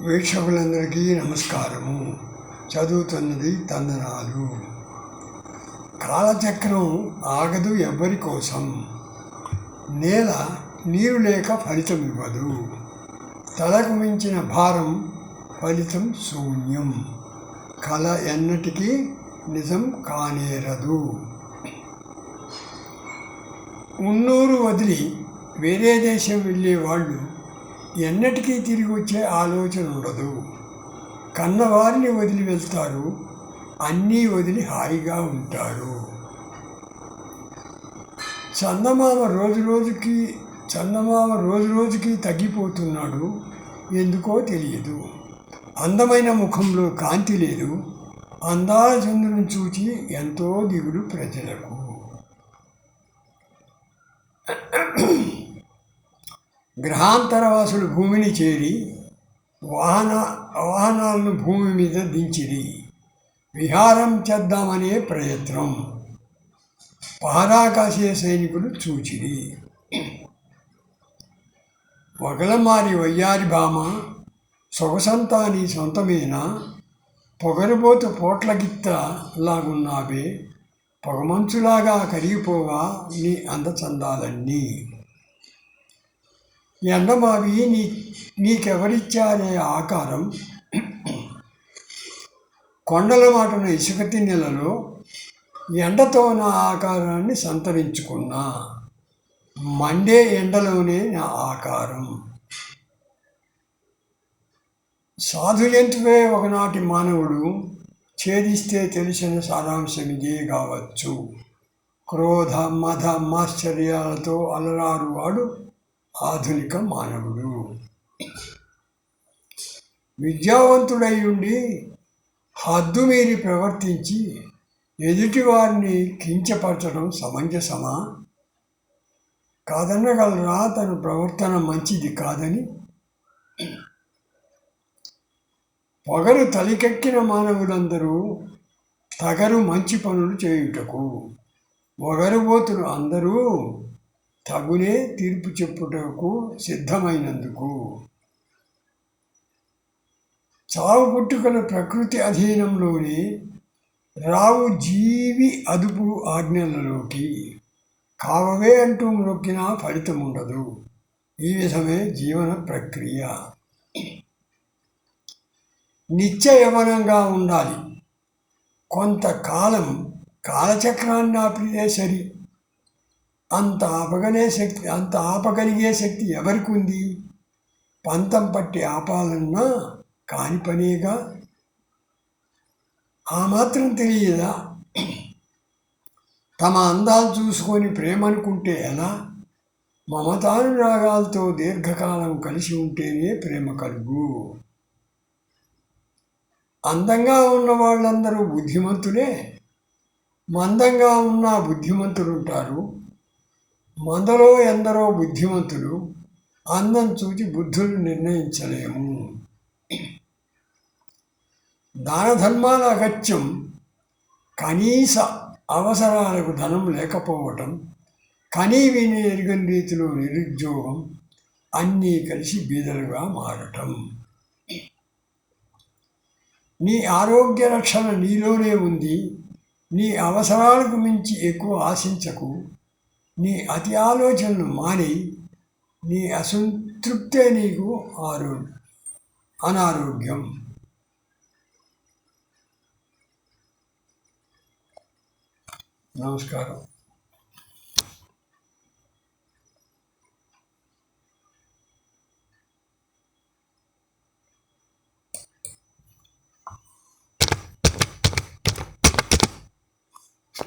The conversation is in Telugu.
వీక్షకులందరికీ నమస్కారము. చదువుతున్నది తందనాలు. కాలచక్రం ఆగదు ఎవ్వరి కోసం. నేల నీరు లేక ఫలితం ఇవ్వదు. తలకు మించిన భారం ఫలితం శూన్యం. కళ ఎన్నటికీ నిజం కానేరదు. ఉన్నూరు వదిలి వేరే దేశం వెళ్ళే వాళ్ళు ఎన్నటికీ తిరిగి వచ్చే ఆలోచన ఉండదు. కన్నవారిని వదిలి వెళ్తారు. అన్నీ వదిలి హాయిగా ఉంటారు. చందమామ రోజు రోజుకి చందమామ రోజు రోజుకి తగ్గిపోతున్నాడు. ఎందుకో తెలియదు. అందమైన ముఖంలో కాంతి లేదు. అందాల చంద్రుని చూచి ఎంతో దిగులు ప్రజలకు. గ్రహాంతరవాసులు భూమిని చేరి వాహన వాహనాలను భూమి మీద దించిరి. విహారం చేద్దామనే ప్రయత్నం. పహరాకాశీయ సైనికులు చూచిరి. వగలమారి వయ్యారి భామ సొగసంతా నీ సొంతమేనా? పొగరుబోతు పోట్ల గిత్త లాగున్నావే పొగమంచులాగా కరిగిపోవా నీ అందచందాలన్నీ? ఎండమావి నీ నీకెవరిచ్చారే ఆకారం. కొండల మాటన ఇసుక తిన్నెలలో ఎండతో నా ఆకారాన్ని సంతరించుకున్నా. మండే ఎండలోనే నా ఆకారం. సాధుజంతువే ఒకనాటి మానవుడు ఛేదిస్తే తెలిసిన సారాంశం ఇదే కావచ్చు. క్రోధ మధ మాశ్చర్యాలతో అలరారు వాడు ఆధునిక మానవుడు విద్యావంతుడై ఉండి హద్దు మీరి ప్రవర్తించి ఎదుటివారిని కించపరచడం సమంజసమా? కాదనగలరా తన ప్రవర్తన మంచిది కాదని? పొగరు తలికెక్కిన మానవులందరూ తగరు మంచి పనులు చేయుటకు. పొగరుబోతులు అందరూ తగునే తీర్పు చెప్పుటకు సిద్ధమైనందుకు. చావు పుట్టుకల ప్రకృతి అధీనంలోని రావు జీవి అదుపు ఆజ్ఞలలోకి కావవే అంటూ మొక్కినా ఫలితం ఉండదు ఈ విధమే జీవన ప్రక్రియ. నిత్య యవనంగా ఉండాలి కొంతకాలం కాలచక్రాన్ని ఆపితే సరి. అంత ఆపగనే శక్తి అంత ఆపగలిగే శక్తి ఎవరికి ఉంది పంతం పట్టి ఆపాలన్నా కాని పనేగా ఆ మాత్రం తెలియదా? తమ అందాలు చూసుకొని ప్రేమ అనుకుంటే ఎలా? మమతానురాగాలతో దీర్ఘకాలం కలిసి ఉంటేనే ప్రేమ కలుగు. అందంగా ఉన్న వాళ్ళందరూ బుద్ధిమంతులే. మందంగా ఉన్న బుద్ధిమంతులు మందరో ఎందరో బుద్ధిమంతులు అందం చూచి బుద్ధులు నిర్ణయించలేము. దాన ధర్మాల అగత్యం కనీస అవసరాలకు ధనం లేకపోవటం కనీ విని ఎరుగని రీతిలో నిరుద్యోగం అన్నీ కలిసి బీదలుగా మారటం. నీ ఆరోగ్య రక్షణ నీలోనే ఉంది. నీ అవసరాలకు మించి ఎక్కువ ఆశించకు. నీ అతి ఆలోచనలు మాని నీ అసంతృప్తే నీకు ఆరోగ్యం అనారోగ్యం. నమస్కారం.